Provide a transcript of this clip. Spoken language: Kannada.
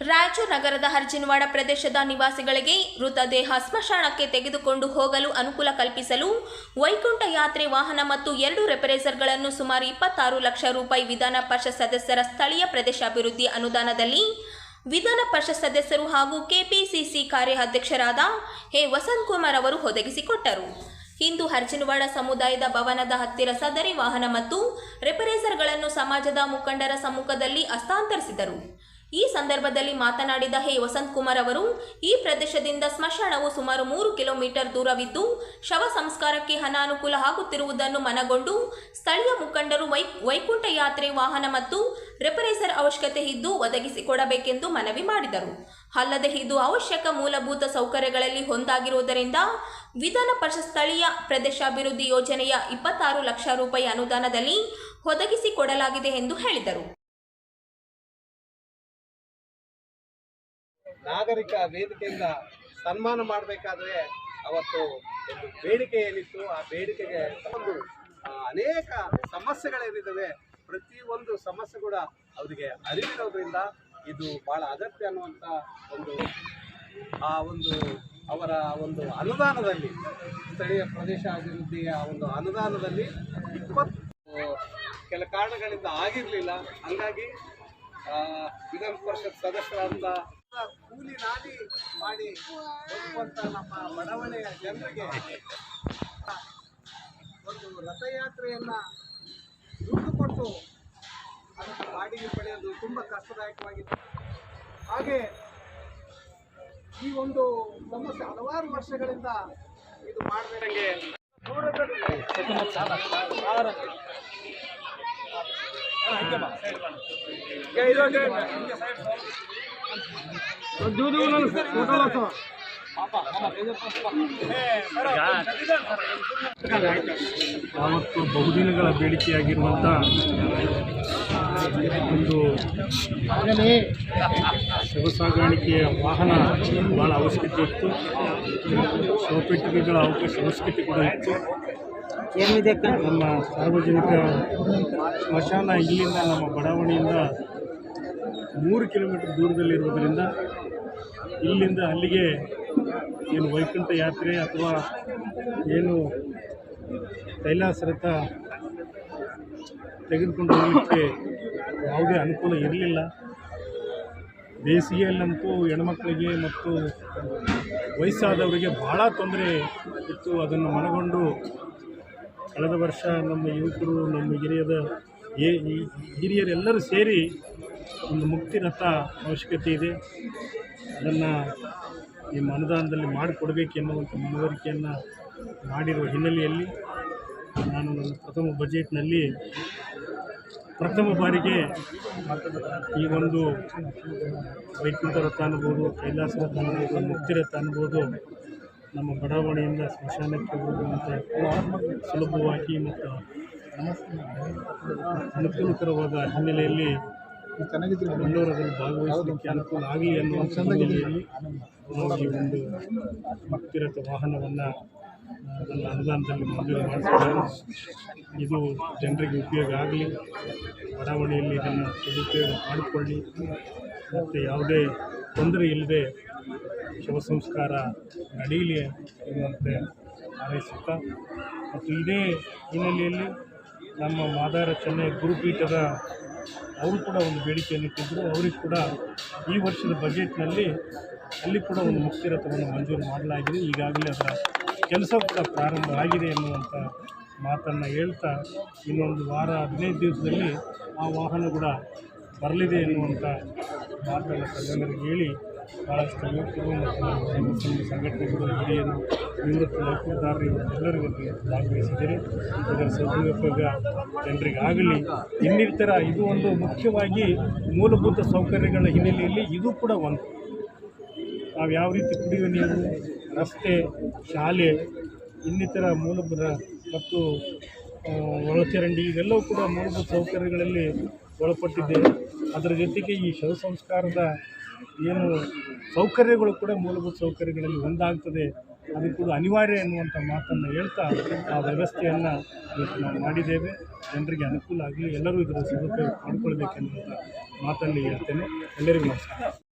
ರಾಯಚೂರು ನಗರದ ಹರ್ಜಿನವಾಡ ಪ್ರದೇಶದ ನಿವಾಸಿಗಳಿಗೆ ಮೃತದೇಹ ಸ್ಮಶಾನಕ್ಕೆ ತೆಗೆದುಕೊಂಡು ಹೋಗಲು ಅನುಕೂಲ ಕಲ್ಪಿಸಲು ವೈಕುಂಠ ಯಾತ್ರೆ ವಾಹನ ಮತ್ತು ಎರಡು ರೆಪರೇಸರ್ಗಳನ್ನು ಸುಮಾರು ಇಪ್ಪತ್ತಾರು ಲಕ್ಷ ರೂಪಾಯಿ ವಿಧಾನ ಪರಿಷತ್ ಸದಸ್ಯರ ಸ್ಥಳೀಯ ಪ್ರದೇಶಾಭಿವೃದ್ಧಿ ಅನುದಾನದಲ್ಲಿ ವಿಧಾನ ಪರಿಷತ್ ಸದಸ್ಯರು ಹಾಗೂ ಕೆಪಿಸಿಸಿ ಕಾರ್ಯಾಧ್ಯಕ್ಷರಾದ ಎ. ವಸಂತ್ ಕುಮಾರ್ ಅವರು ಒದಗಿಸಿಕೊಟ್ಟರು. ಇಂದು ಹರ್ಜಿನವಾಡ ಸಮುದಾಯದ ಭವನದ ಹತ್ತಿರ ಸದರಿ ವಾಹನ ಮತ್ತು ರೆಪರೇಸರ್ಗಳನ್ನು ಸಮಾಜದ ಮುಖಂಡರ ಸಮ್ಮುಖದಲ್ಲಿ ಹಸ್ತಾಂತರಿಸಿದರು. ಈ ಸಂದರ್ಭದಲ್ಲಿ ಮಾತನಾಡಿದ ಹೇ ವಸಂತ್ ಕುಮಾರ್ ಅವರು, ಈ ಪ್ರದೇಶದಿಂದ ಸ್ಮಶಾನವು ಸುಮಾರು ಮೂರು ಕಿಲೋಮೀಟರ್ ದೂರವಿದ್ದು, ಶವ ಸಂಸ್ಕಾರಕ್ಕೆ ಅನಾನುಕೂಲ ಆಗುತ್ತಿರುವುದನ್ನು ಮನಗೊಂಡು, ಸ್ಥಳೀಯ ಮುಖಂಡರು ವೈ, ವೈಕುಂಠ ಯಾತ್ರೆ ವಾಹನ ಮತ್ತು ರೆಪರೇಸರ್ ಅವಶ್ಯಕತೆ ಇದ್ದು ಒದಗಿಸಿಕೊಡಬೇಕೆಂದು ಮನವಿ ಮಾಡಿದರು. ಅಲ್ಲದೆ ಇದು ಅವಶ್ಯಕ ಮೂಲಭೂತ ಸೌಕರ್ಯಗಳಲ್ಲಿ ಒಂದಾಗಿರುವುದರಿಂದ, ವಿಧಾನ ಪರಿಷತ್ ಸ್ಥಳೀಯ ಪ್ರದೇಶಾಭಿವೃದ್ಧಿ ಯೋಜನೆಯ ಇಪ್ಪತ್ತಾರು ಲಕ್ಷ ರೂಪಾಯಿ ಅನುದಾನದಲ್ಲಿ ಒದಗಿಸಿಕೊಡಲಾಗಿದೆ ಎಂದು ಹೇಳಿದರು. ನಾಗರಿಕ ವೇದಿಕೆಯಿಂದ ಸನ್ಮಾನ ಮಾಡಬೇಕಾದ್ರೆ ಅವತ್ತು ಒಂದು ಬೇಡಿಕೆ ಏನಿತ್ತು ಆ ಬೇಡಿಕೆಗೆ ಒಂದು ಅನೇಕ ಸಮಸ್ಯೆಗಳೇನಿದ್ದಾವೆ. ಪ್ರತಿಯೊಂದು ಸಮಸ್ಯೆ ಕೂಡ ಅವರಿಗೆ ಅರಿವಿರೋದ್ರಿಂದ ಇದು ಬಹಳ ಅಗತ್ಯ ಅನ್ನುವಂಥ ಒಂದು, ಆ ಒಂದು ಅವರ ಒಂದು ಅನುದಾನದಲ್ಲಿ, ಸ್ಥಳೀಯ ಪ್ರದೇಶ ಅಭಿವೃದ್ಧಿಯ ಒಂದು ಅನುದಾನದಲ್ಲಿ ಇಪ್ಪತ್ತು ಕೆಲ ಕಾರಣಗಳಿಂದ ಆಗಿರಲಿಲ್ಲ. ಹಂಗಾಗಿ ವಿಧಾನ ಪರಿಷತ್ ಸದಸ್ಯರಾದ ಕೂಲಿ ನಾಲಿ ಮಾಡಿ ಹೋಗುವಂತ ನಮ್ಮ ಬಡಾವಣೆಯ ಜನರಿಗೆ ಒಂದು ರಥಯಾತ್ರೆಯನ್ನ ದುಡ್ಡು ಕೊಟ್ಟು ಅದನ್ನು ಬಾಡಿಗೆ ಪಡೆಯೋದು ತುಂಬ ಕಷ್ಟದಾಯಕವಾಗಿದೆ ಹಾಗೆ ಈ ಒಂದು ಸಮಸ್ಯೆ ಹಲವಾರು ವರ್ಷಗಳಿಂದ ಇದು ಮಾಡಬೇಕಂಗೆ ಯಾವತ್ತು ಬಹುದಿನಗಳ ಬೇಡಿಕೆಯಾಗಿರುವಂಥ ಒಂದು ಸಾಗಾಣಿಕೆಯ ವಾಹನ ಭಾಳ ಅವಶ್ಯಕತೆ ಇತ್ತು. ಶವಪೆಟ್ಟಿಗೆಗಳ ಅವಕಾಶ ಅವಶ್ಯಕತೆ ಕೂಡ ಇತ್ತು. ನಮ್ಮ ಸಾರ್ವಜನಿಕ ಸ್ಮಶಾನ ಇಲ್ಲಿಂದ ನಮ್ಮ ಬಡಾವಣೆಯಿಂದ ಮೂರು ಕಿಲೋಮೀಟರ್ ದೂರದಲ್ಲಿರುವುದರಿಂದ ಇಲ್ಲಿಂದ ಅಲ್ಲಿಗೆ ಏನು ವೈಕುಂಠ ಯಾತ್ರೆ ಅಥವಾ ಏನು ಕೈಲಾಸ ರಥ ತೆಗೆದುಕೊಂಡು ಹೋಗಲಿಕ್ಕೆ ಯಾವುದೇ ಅನುಕೂಲ ಇರಲಿಲ್ಲ. ಬೇಸಿಗೆಯಲ್ಲಂತೂ ಹೆಣ್ಮಕ್ಳಿಗೆ ಮತ್ತು ವಯಸ್ಸಾದವರಿಗೆ ಭಾಳ ತೊಂದರೆ ಇತ್ತು. ಅದನ್ನು ಮನಗೊಂಡು ಕಳೆದ ವರ್ಷ ನಮ್ಮ ಯುವಕರು, ನಮ್ಮ ಹಿರಿಯದ ಹಿರಿಯರೆಲ್ಲರೂ ಸೇರಿ ಒಂದು ಮುಕ್ತಿ ರಥ ಅವಶ್ಯಕತೆ ಇದೆ. ಅದನ್ನು ನಿಮ್ಮ ಅನುದಾನದಲ್ಲಿ ಮಾಡಿಕೊಡ್ಬೇಕೆನ್ನುವಂಥ ಮನವರಿಕೆಯನ್ನು ಮಾಡಿರುವ ಹಿನ್ನೆಲೆಯಲ್ಲಿ ನಾನು ನನ್ನ ಪ್ರಥಮ ಬಜೆಟ್ನಲ್ಲಿ ಪ್ರಥಮ ಬಾರಿಗೆ ಈ ಒಂದು ವೈಕುಂಠ ರಥ ಅನ್ಬೋದು, ಕೈಲಾಸ ರಥ ಅನ್ಬೋದು, ಮುಕ್ತಿ ರಥ ಅನ್ಬೋದು, ನಮ್ಮ ಬಡಾವಣೆಯಿಂದ ಸ್ಮಶಾನಕ್ಕೆ ಹೋಗುವಂತೆ ಸುಲಭವಾಗಿ ಮತ್ತು ಅನುಕೂಲಕರವಾದ ಹಿನ್ನೆಲೆಯಲ್ಲಿ ಎಲ್ಲರೂ ಅದರಲ್ಲಿ ಭಾಗವಹಿಸಲಿಕ್ಕೆ ಅನುಕೂಲ ಆಗಲಿ ಅನ್ನೋ ಹಿನ್ನೆಲೆಯಲ್ಲಿ ನಾವು ಈ ಒಂದು ಭಕ್ತಿರಥ ವಾಹನವನ್ನು ಅದನ್ನು ಅನುದಾನದಲ್ಲಿ ಮಂಜೂರು ಮಾಡಿಸಿದ್ದಾರೆ ಇದು ಜನರಿಗೆ ಉಪಯೋಗ ಆಗಲಿ ಬಡಾವಣೆಯಲ್ಲಿ ಇದನ್ನು ಸದುಪಯೋಗ ಮಾಡಿಕೊಳ್ಳಿ. ಮತ್ತು ಯಾವುದೇ ತೊಂದರೆ ಇಲ್ಲದೆ ಶವ ಸಂಸ್ಕಾರ ನಡೆಯಲಿ ಎನ್ನುವಂತೆ ಹಾರೈಸುತ್ತಾ ಮತ್ತು ಇದೇ ಹಿನ್ನೆಲೆಯಲ್ಲಿ ನಮ್ಮ ಮಾದಾರ ಚೆನ್ನೈ ಗುರುಪೀಠದ ಅವರು ಕೂಡ ಒಂದು ಬೇಡಿಕೆಯನ್ನು ಇಟ್ಟಿದ್ದರು ಅವರಿಗೆ ಕೂಡ ಈ ವರ್ಷದ ಬಜೆಟ್ನಲ್ಲಿ ಅಲ್ಲಿ ಕೂಡ ಒಂದು ಮುಕ್ತಿ ರಥವನ್ನು ಮಂಜೂರು ಮಾಡಲಾಗಿದೆ. ಈಗಾಗಲೇ ಅದರ ಕೆಲಸ ಕೂಡ ಪ್ರಾರಂಭ ಆಗಿದೆ ಎನ್ನುವಂಥ ಮಾತನ್ನು ಹೇಳ್ತಾ ಇನ್ನೊಂದು ವಾರ, ಹದಿನೈದು ದಿವಸದಲ್ಲಿ ಆ ವಾಹನ ಕೂಡ ಬರಲಿದೆ ಎನ್ನುವಂಥ ಮಾತನ್ನು ಸಜ್ಜನರಿಗೆ ಹೇಳಿ ಭಾಳಷ್ಟು ಯುವಕರು ಮತ್ತು ಸಂಘಟನೆಗಳು ಹಿರಿಯರು ನಿವೃತ್ತ ನೌಕರದಾರರು ಎಲ್ಲರಿಗೂ ಭಾಗವಹಿಸಿದ್ದೀರಿ. ಇದರ ಸದುಪಯೋಗ ಜನರಿಗಾಗಲಿ. ಇನ್ನಿತರ ಇದು ಒಂದು ಮುಖ್ಯವಾಗಿ ಮೂಲಭೂತ ಸೌಕರ್ಯಗಳ ಹಿನ್ನೆಲೆಯಲ್ಲಿ ಇದು ಕೂಡ ಒಂದು. ನಾವು ಯಾವ ರೀತಿ ಕುಡಿಯುವ ನೀರು, ರಸ್ತೆ, ಶಾಲೆ, ಇನ್ನಿತರ ಮೂಲಭೂತ ಮತ್ತು ಒಳಚರಂಡಿ ಇವೆಲ್ಲವೂ ಕೂಡ ಮೂಲಭೂತ ಸೌಕರ್ಯಗಳಲ್ಲಿ ಒಳಪಟ್ಟಿದ್ದೇವೆ ಅದರ ಜೊತೆಗೆ ಈ ಶವ ಸಂಸ್ಕಾರದ ಏನು ಸೌಕರ್ಯಗಳು ಕೂಡ ಮೂಲಭೂತ ಸೌಕರ್ಯಗಳಲ್ಲಿ ಒಂದಾಗ್ತದೆ. ಅದು ಕೂಡ ಅನಿವಾರ್ಯ ಎನ್ನುವಂಥ ಮಾತನ್ನು ಹೇಳ್ತಾ ಆ ವ್ಯವಸ್ಥೆಯನ್ನು ಇವತ್ತು ನಾವು ಮಾಡಿದ್ದೇವೆ. ಜನರಿಗೆ ಅನುಕೂಲ ಆಗಲಿ, ಎಲ್ಲರೂ ಇದರ ಸದುಪಯೋಗ ಮಾಡಿಕೊಳ್ಬೇಕೆನ್ನುವಂಥ ಮಾತಲ್ಲಿ ಹೇಳ್ತೇನೆ. ಎಲ್ಲರಿಗೂ ನಮಸ್ಕಾರ.